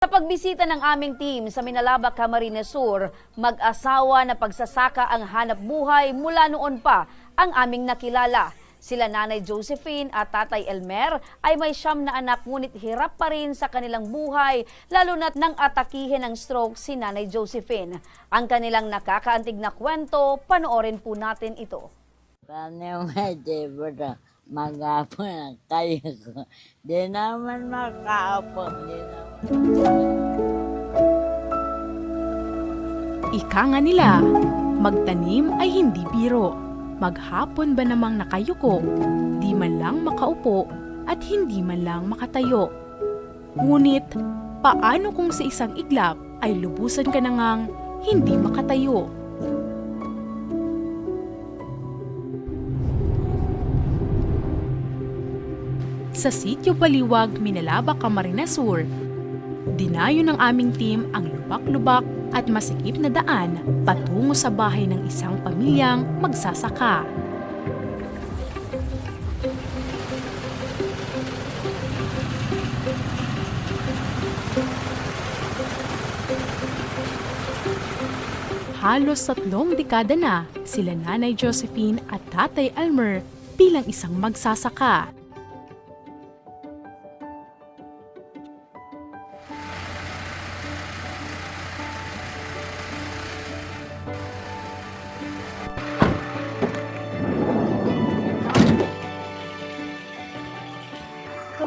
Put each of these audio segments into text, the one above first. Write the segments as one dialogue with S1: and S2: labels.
S1: Sa pagbisita ng aming team sa Minalaba, Camarines Sur, mag-asawa na pagsasaka ang hanap buhay mula noon pa ang aming nakilala. Sila Nanay Josephine at Tatay Elmer ay may siyam na anak ngunit hirap pa rin sa kanilang buhay lalo na't nang atakihin ng stroke si Nanay Josephine. Ang kanilang nakakaantig na kwento, panoorin po natin ito.
S2: Paano medyo na mag-apo na kayo ko. Di naman makaapo. Di naman.
S3: Ika nga nila, magtanim ay hindi biro. Maghapon ba namang nakayuko, di man lang makaupo at hindi man lang makatayo. Ngunit, paano kung sa isang iglap ay lubusan ka na ngang hindi makatayo? Sa sityo Baliwag, Minalaba, Camarines Sur, Dinayo ng aming team ang lubak-lubak at masikip na daan patungo sa bahay ng isang pamilyang magsasaka. Halos tatlong dekada na sila Nanay Josephine at Tatay Elmer bilang isang magsasaka.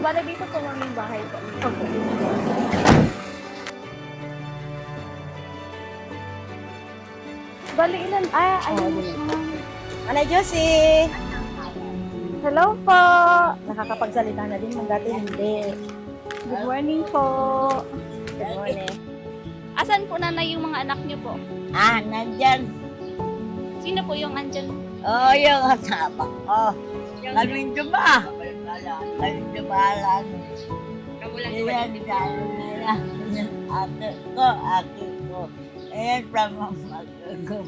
S4: So, bala dito po ang yung bahay ko. Bali ilan? Ah, ayun.
S5: Anay Josie!
S4: Hello po!
S5: Nakakapagsalita na din, dati hindi.
S4: Good morning po.
S5: Good morning.
S6: Asan po nanay yung mga anak niyo po?
S2: Ah, nandyan.
S6: Sino po yung andyan?
S2: Oh, yung asawa ko. Kaming diba? Kaming diba lang. Yan, dyan nila. Ate ko, ate ko. Ayan, from magagam.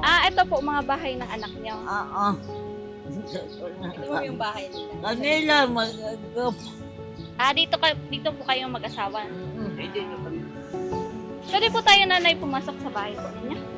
S6: Ah, ito po mga bahay ng anak niyo.
S2: Oo.
S5: Ito mo yung bahay nila.
S2: Kanila magagam.
S6: Ah, dito ka dito po kayong mag-asawa. Pwede po tayo nanay pumasok sa bahay po ninyo.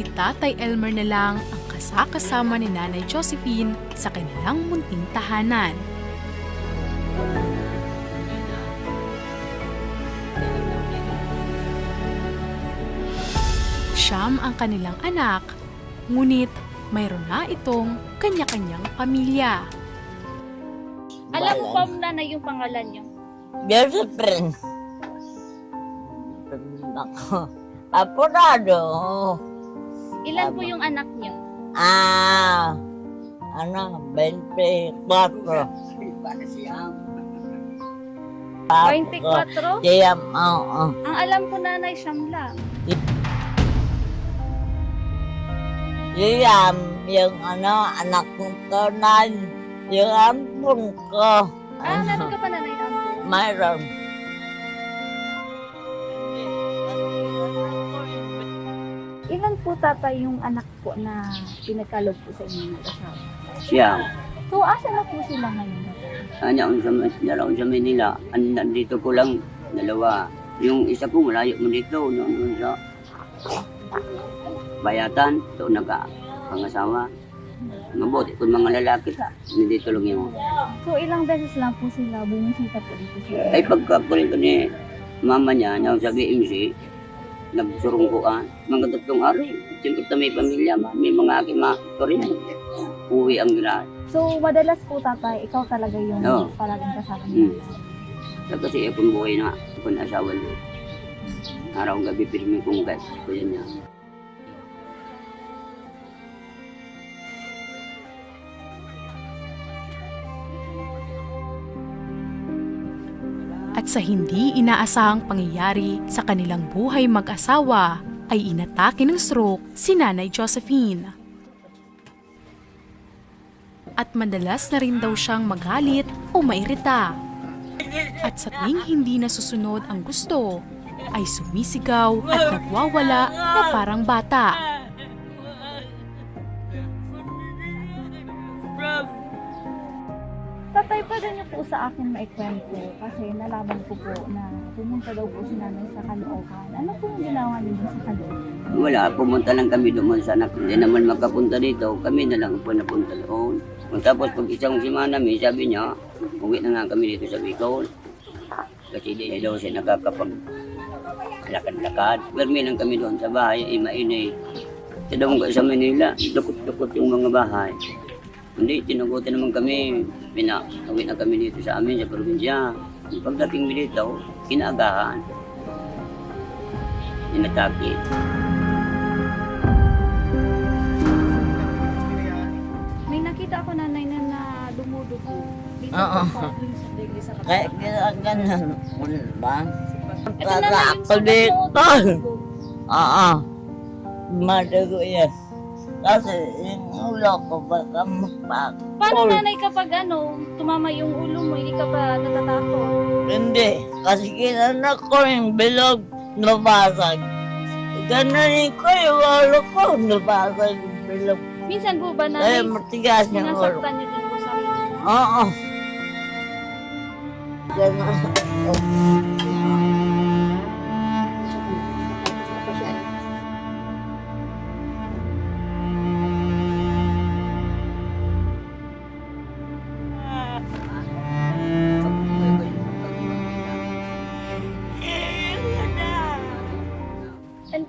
S6: Si
S3: Tatay Elmer na lang ang kasakasama ni Nanay Josephine sa kanilang munting tahanan. Siyam ang kanilang anak, ngunit mayroon na itong kanya-kanyang pamilya.
S6: Alam mo ba nanay yung pangalan niyo?
S2: Josephine. Ako. Apurado.
S6: Ilan po yung anak niyo?
S2: Ah, ano, 24.
S6: 24?
S2: Siyam, oo.
S6: Ang alam ko nanay siyam lang.
S2: Siyam, yung ano, anak kong tunay. Yung ampun ko.
S6: Ah, meron ka pa nanay ampun?
S2: Mayroon.
S4: Po tatay yung anak po na pinagkalog po sa inyo ng asawa?
S7: siya.
S4: So, asa na po sila ngayon?
S7: Ano ang sa dalaw sa Manila. Ano nandito ko lang dalawa. Yung isa ko malayo mo dito noon noon sa bayatan. Doon nagka pangasawa. Mabuti kung mga lalaki ka. Nandito lang yung
S4: So, ilang beses lang po sila bumisita po dito sa
S7: ay pagkakulit ko ni mama niya na sa BMC nagsurong ko ah, mga tatlong araw. Siyempre may pamilya, ma. may mga aking mga rin. Uwi ang gila.
S4: So, madalas po tatay, ikaw talaga yung
S7: Oo.
S4: palaging kasama niya.
S7: Hmm. Kasi akong buhay na akong asawa niya. Araw gabi pirmi kong guys. Kuya niya.
S3: At sa hindi inaasahang pangyayari sa kanilang buhay mag-asawa, ay inatake ng stroke si Nanay Josephine. at madalas na rin daw siyang magalit o mairita. At sa tuwing hindi nasusunod ang gusto, ay sumisigaw at nagwawala na parang bata.
S4: Sa akin maikwento kasi nalaman ko po na pumunta daw po si nanay sa Caloocan. Ano po yung ginawa dun sa Caloocan?
S7: Wala, pumunta lang kami doon sa anak. Hindi naman makapunta dito, kami na lang po napunta doon. Tapos pag isang simana mi, sabi niya, uwi na nga kami dito sa Bicol. Kasi di daw siya nakakapag lakad-lakad. Permi lang kami doon sa bahay, ay mainay. Sa ko sa Manila, dukot-dukot yung mga bahay. Hindi, tinagutan naman kami. Pina, uwi na kami dito sa amin, sa probinsya. Pagdating dito, kinaagahan. Inatake.
S4: May nakita ako nanay na, na dumudugo. Dito
S2: Oo.
S4: po sa sa sa
S2: Kaya ganun, wala ba?
S4: Ito na lang yung
S2: Ako dito.
S4: dumudugo.
S2: Oo. Madugo yan. Kasi yung ulo ko baka mapak.
S6: Paano nanay kapag ano, tumama yung ulo mo, hindi ka ba natatakot?
S2: Hindi. Kasi kinanak ko yung bilog nabasag. Ganun ko yung ulo ko nabasag yung bilog.
S6: Minsan po ba
S2: Eh,
S6: nanay,
S2: matigas yung ulo.
S6: sinasaktan niyo din po niyo?
S2: Oo. Ganun.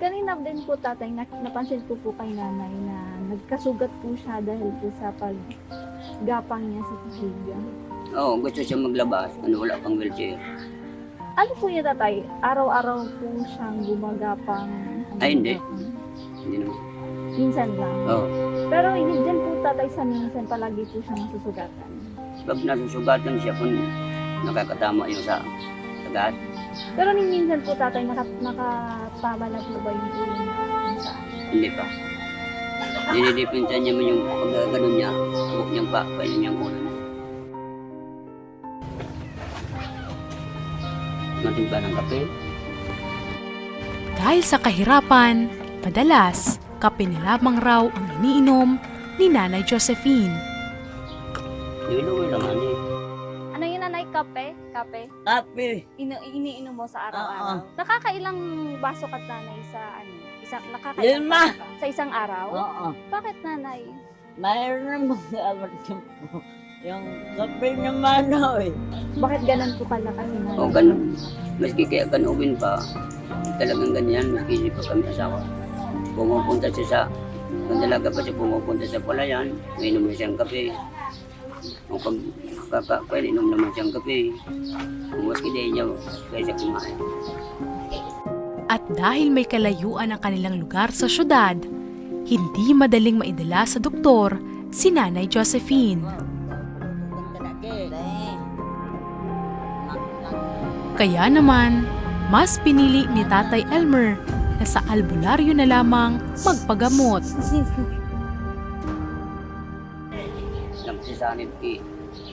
S4: Kanina din po tatay, napansin ko po kay nanay na nagkasugat po siya dahil po sa paggapang niya sa Cecilia.
S7: Oo, gusto siya maglabas. Ano, wala pang wheelchair.
S4: Ano po yun tatay? Araw-araw po siyang gumagapang?
S7: Ay, hindi. Hindi naman.
S4: Minsan lang.
S7: Oo.
S4: Pero hindi dyan po tatay sa minsan palagi po siyang nasusugatan.
S7: Pag nasusugatan siya kung nakakatama yung sa tagat.
S4: Pero ni minsan po tatay naka, nakatama na po ba yung ulo niya saan?
S7: Hindi pa. Dinidipinsan niya man yung pagkaganon niya. Huwag niyang pa, pwede niyang ulo niya. Matimba ng kape.
S3: Dahil sa kahirapan, madalas kape na lamang raw ang iniinom ni Nanay Josephine.
S7: Niluwi lang ano eh.
S4: Kape? Kape?
S2: Kapi.
S4: Ino, iniinom mo sa
S2: araw-araw?
S4: Nakakailang baso ka nanay sa ano? Isang, nakakailang
S2: Lima.
S4: baso ka? Sa isang araw?
S2: Oo.
S4: Bakit nanay?
S2: Mayroon naman gamit yung, yung kape naman oh, eh.
S4: Bakit ganun po kalakas si nanay?
S7: O ganun. Maski kaya kanubin pa, talagang ganyan, maski hindi pa kami asawa. Pumupunta siya sa, kung dalaga pa siya pumupunta sa palayan, may inom na siyang kape. O pag kakakuin, inom naman siyang kape. Kung maski di niya, kaya siya kumain.
S3: At dahil may kalayuan ang kanilang lugar sa syudad, hindi madaling maidala sa doktor si Nanay Josephine. Kaya naman, mas pinili ni Tatay Elmer na sa albularyo na lamang magpagamot.
S7: Nagsisanib ki,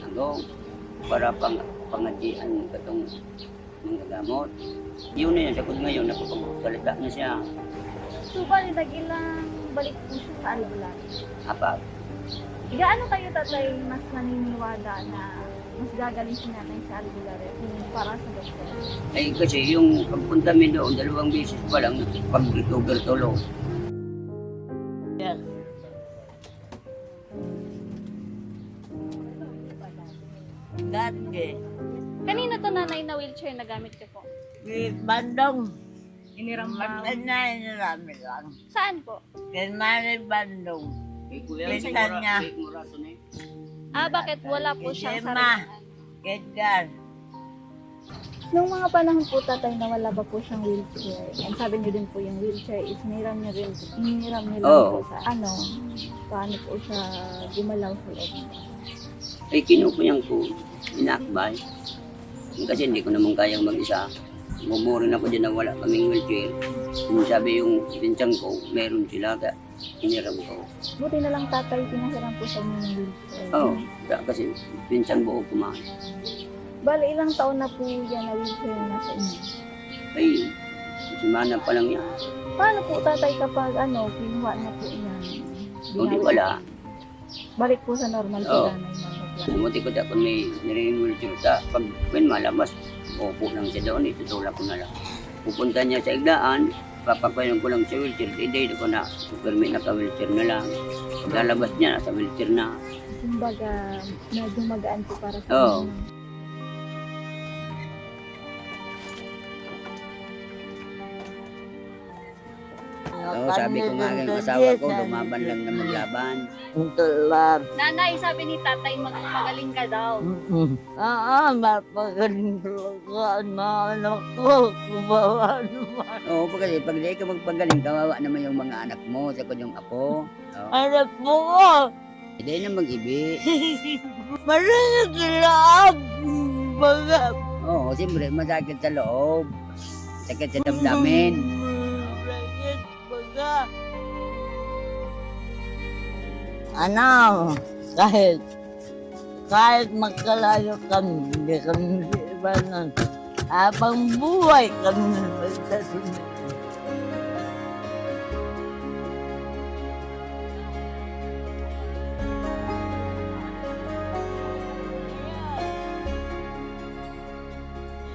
S7: ano, para pang pangatian katong mga gamot. Yun na yan, sa kod ngayon, napapagsalita na siya.
S4: So, bali, balik po siya sa albularyo.
S7: Apat.
S4: Gaano kayo tatay mas naniniwala na mas gagaling si nanay sa albularyo kung para sa doktor?
S7: Ay kasi yung pagpunta mi doon, dalawang beses pa lang, pag tulo
S6: na wheelchair na gamit ko po?
S2: Di bandong. Iniram lang. na inirami lang.
S6: Saan po?
S2: Kay Mari Bandong.
S7: Kay Kuya,
S2: Pinsan niya.
S7: Kay Murato na eh.
S6: Ah, bakit wala po siyang
S2: Emma.
S6: sarilingan?
S2: Edgar.
S4: Nung mga panahon po tatay na wala ba po siyang wheelchair, and sabi niyo din po yung wheelchair is niram niyo rin, iniram niyo lang
S7: Oo.
S4: po sa ano, paano po siya gumalaw sa loob.
S7: Ay kinukuyan ko, inakbay. Kasi hindi ko naman kayang mag-isa. Mumurin ako dyan na wala kaming wheelchair. Kung sabi yung pinsan ko, meron sila. Kaya hiniram ko.
S4: Buti na lang tatay, pinahiram po sa ng wheelchair.
S7: Oo, oh, kasi pinsan buo kumain.
S4: Bale, ilang taon na po yan na wheelchair na sa inyo?
S7: Ay, simana pa lang yan.
S4: Paano po tatay kapag ano, kinuha na po yan?
S7: O di
S4: Binawi-
S7: wala.
S4: Balik po sa normal
S7: Oo.
S4: po
S7: Namuti ko dapat may sa pag when malabas, upo lang siya doon, itutulak ko na lang. Pupunta niya sa iglaan, papapayan ko lang sa wheelchair, hindi ko na, permit naka-wheelchair na lang. Pag lalabas niya, nasa wheelchair na.
S4: Kumbaga, medyo magaan po para sa inyo.
S7: Oo, sabi ko nga ng asawa ko, lumaban lang na maglaban.
S2: Tulad.
S6: Nanay, sabi ni tatay, magpagaling ka daw.
S2: Oo, mapagaling talaga ang mga anak ko. Kubawa naman.
S7: Oo, pag, pag di ka magpagaling, kawawa naman yung mga anak mo, sa yung apo. Oo.
S2: Anak po ko.
S7: Hindi na mag-ibi.
S2: Maraming sila. Mga.
S7: Oo, siyempre, masakit sa loob. Sakit sa damdamin.
S2: Ano, kahit kahit magkalayo kami, hindi kami ibanan. Habang buhay kami magsasunod.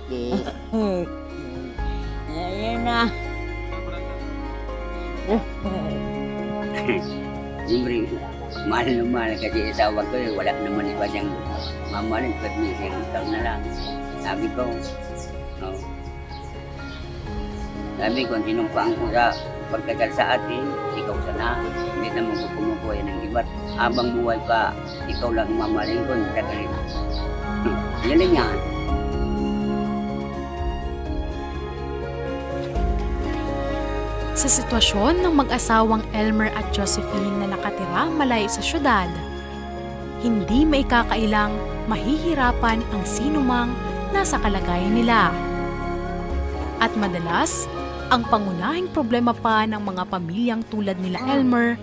S2: Ayan na.
S7: Siyempre, mahal na mahal kasi asawa ko eh, wala naman iba siyang mamahalin, pwede niya siyang utang na lang. Sabi ko, no. Sabi ko, sinumpaan ko sa pagkasal sa atin, ikaw sana. Hindi naman ko kumukuha ng iba't habang buhay pa, ikaw lang mamahalin ko, rin. Yan lang yan.
S3: Sa sitwasyon ng mag-asawang Elmer at Josephine na nakatira malayo sa syudad, hindi maikakailang mahihirapan ang sinumang nasa kalagayan nila. At madalas, ang pangunahing problema pa ng mga pamilyang tulad nila Elmer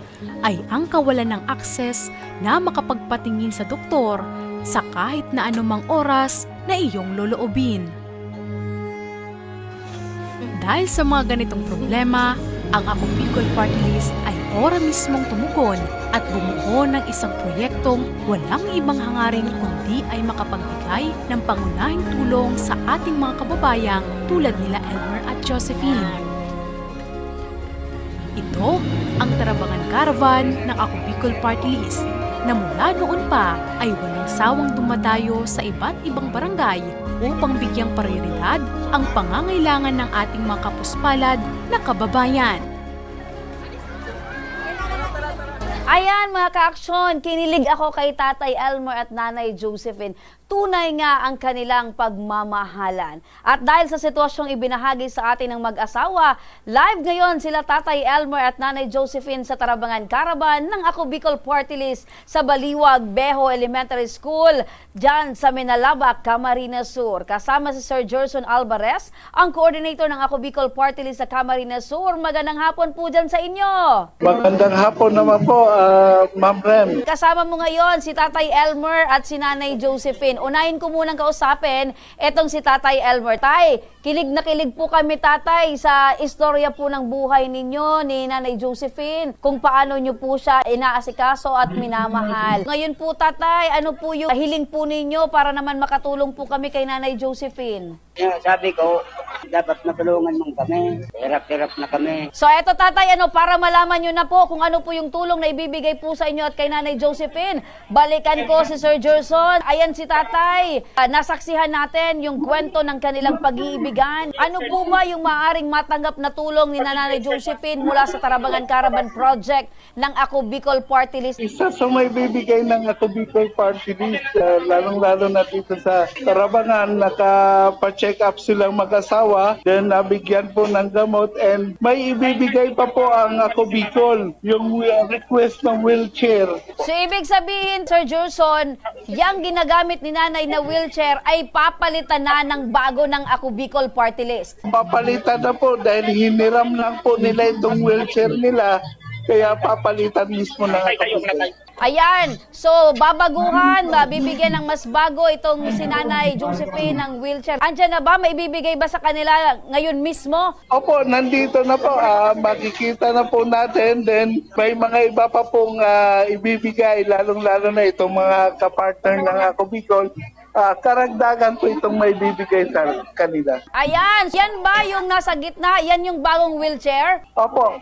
S3: ay ang kawalan ng akses na makapagpatingin sa doktor sa kahit na anumang oras na iyong loloobin. Dahil sa mga ganitong problema, ang Ako Bicol Party List ay ora mismong tumugon at bumuo ng isang proyektong walang ibang hangarin kundi ay makapagbigay ng pangunahing tulong sa ating mga kababayang tulad nila Elmer at Josephine. Ito ang Tarabangan Caravan ng Ako Bicol Party List na mula noon pa ay walang sawang dumadayo sa iba't ibang barangay upang bigyang prioridad ang pangangailangan ng ating mga kapuspalad na kababayan.
S1: Ayan mga ka-aksyon, kinilig ako kay Tatay Elmer at Nanay Josephine. Tunay nga ang kanilang pagmamahalan. At dahil sa sitwasyong ibinahagi sa atin ng mag-asawa, live ngayon sila Tatay Elmer at Nanay Josephine sa Tarabangan Caravan ng Ako Bicol Party List sa Baliwag, Beho Elementary School, dyan sa Minalaba, Camarines Sur. Kasama si Sir Gerson Alvarez, ang coordinator ng Ako Bicol Party List sa Camarines Sur. Magandang hapon po dyan sa inyo.
S8: Magandang hapon naman po, Ma'am Rem.
S1: Kasama mo ngayon si Tatay Elmer at si Nanay Josephine. Unahin ko munang kausapin etong si Tatay Elmer. Tay, kilig na kilig po kami tatay sa istorya po ng buhay ninyo ni Nanay Josephine. Kung paano nyo po siya inaasikaso at minamahal. Ngayon po tatay, ano po yung hiling po ninyo para naman makatulong po kami kay Nanay Josephine?
S7: Kaya sabi ko, dapat matulungan mong kami. Hirap-hirap na kami.
S1: So eto tatay, ano, para malaman nyo na po kung ano po yung tulong na ibibigay po sa inyo at kay Nanay Josephine. Balikan ko si Sir Gerson. Ayan si tatay. Ah, nasaksihan natin yung kwento ng kanilang pag-iibigan. Ano po ba yung maaring matanggap na tulong ni Nanay Josephine mula sa Tarabangan Caravan Project ng Ako Bicol Party List?
S8: Isa sa may bibigay ng Ako Bicol Party List, ah, lalong-lalo na dito sa Tarabangan, naka-check up silang mag-asawa, then nabigyan po ng gamot, and may ibibigay pa po ang Ako Bicol, yung uh, request ng wheelchair.
S1: So ibig sabihin, Sir Gerson, yung ginagamit ni Nanay na wheelchair ay papalitan na ng bago ng Ako Bicol Party List.
S8: Papalitan na po dahil hiniram lang po nila itong wheelchair nila Kaya papalitan mismo ng ako bigay.
S1: Ayan, so babaguhan, mabibigyan ng mas bago itong si Nanay Josephine ng wheelchair. Andiyan na ba? May ibibigay ba sa kanila ngayon mismo?
S8: Opo, nandito na po. Ah, makikita na po natin. Then may mga iba pa pong ah, ibibigay, lalong-lalo na itong mga kapartner ng ako Bicol. Ah, karagdagan po itong may bibigay sa kanila.
S1: Ayan, yan ba yung nasa gitna? Yan yung bagong wheelchair?
S8: Opo,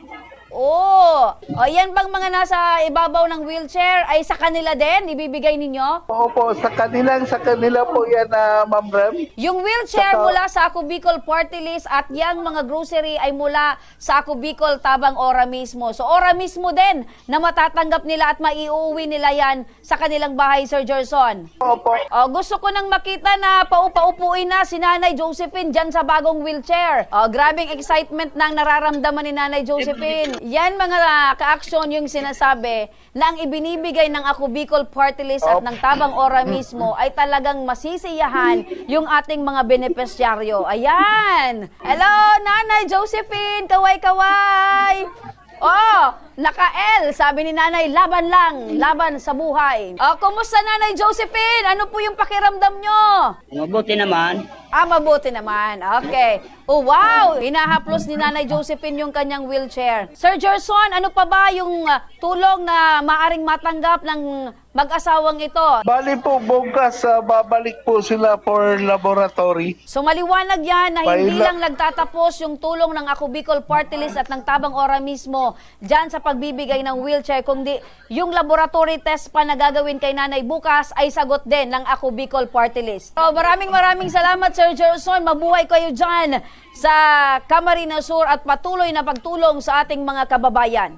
S1: Oo. O yan bang mga nasa ibabaw ng wheelchair ay sa kanila din ibibigay ninyo?
S8: opo, sa kanilang, sa kanila po yan, na Ma'am Rem.
S1: Yung wheelchair
S8: Saka-
S1: mula sa Ako Bicol Party List at yung mga grocery ay mula sa Ako Bicol Tabang Ora mismo. So Ora mismo din na matatanggap nila at maiuwi nila yan sa kanilang bahay, Sir Gerson.
S8: Opo,
S1: O, gusto ko nang makita na paupa-upuin na si Nanay Josephine dyan sa bagong wheelchair. O, grabing excitement na nararamdaman ni Nanay Josephine. Yan mga uh, ka-aksyon yung sinasabi na ang ibinibigay ng Ako Bicol Party List at ng Tabang Ora mismo ay talagang masisiyahan yung ating mga benepisyaryo. Ayan! Hello, Nanay Josephine! Kaway-kaway! Oh, naka-L, sabi ni nanay, laban lang, laban sa buhay. Oh, kumusta nanay Josephine? Ano po yung pakiramdam nyo?
S7: Mabuti naman.
S1: Ah, mabuti naman. Okay. Oh, wow! Hinahaplos ni Nanay Josephine yung kanyang wheelchair. Sir Gerson, ano pa ba yung ah, tulong na maaring matanggap ng mag-asawang ito?
S8: bali po bukas ah, babalik po sila for laboratory.
S1: So maliwanag yan na hindi
S8: Paila-
S1: lang nagtatapos yung tulong ng Ako Bicol Party List at ng Tabang Ora mismo dyan sa pagbibigay ng wheelchair, kundi yung laboratory test pa na gagawin kay nanay bukas ay sagot din ng Ako Bicol Party List. So maraming maraming salamat Sir Gerson, mabuhay kayo dyan sa Camarines Sur at patuloy na pagtulong sa ating mga kababayan.